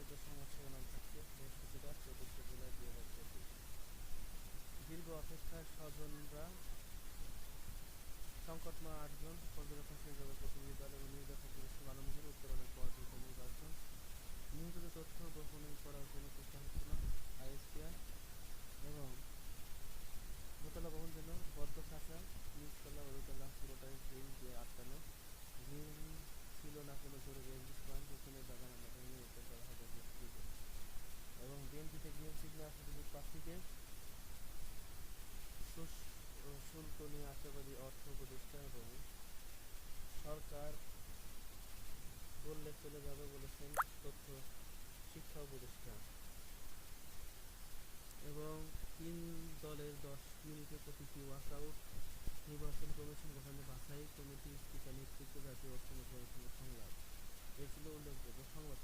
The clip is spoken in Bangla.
চোদ্দোশো উনআশি ঊনপঞ্চাশ বৃহস্পতিবার চব্বিশে জুলাই দুই হাজার চব্বিশ দীর্ঘ অপেক্ষায় স্বজনরা, সংকটময় আটজন পর্যবেক্ষণ সেন্টারের প্রতিনিধি দল এবং নিহত প্রতিবেশী মানবগুলি উত্তরণের পর দুই কমিটি দশজন তথ্য গোপন করার জন্য চেষ্টা হচ্ছে না আইএসপিআর এবং দোতলা ভবন যেন বদ্ধ খাঁচা নিচতলা ও দোতলা পুরোটাই গ্রিল দিয়ে আটকানো গ্রিল ছিল না কোনো জোরে রেঞ্জ পয়েন্ট পেছনে বাগান প্রার্থীকে শুল্ক নিয়ে আশাবাদী অর্থ উপদেষ্টা এবং সরকার বললে চলে যাবে বলেছেন তথ্য শিক্ষা প্রতিষ্ঠান এবং তিন দলের দশ মিনিটে প্রতিটি ওয়ার্কআউট নির্বাচন কমিশন গঠনের বাছাই কমিটি স্পিকার নেতৃত্ব জাতীয় অর্থনীতি কমিশনের সংলাপ এগুলো উল্লেখযোগ্য সংবাদ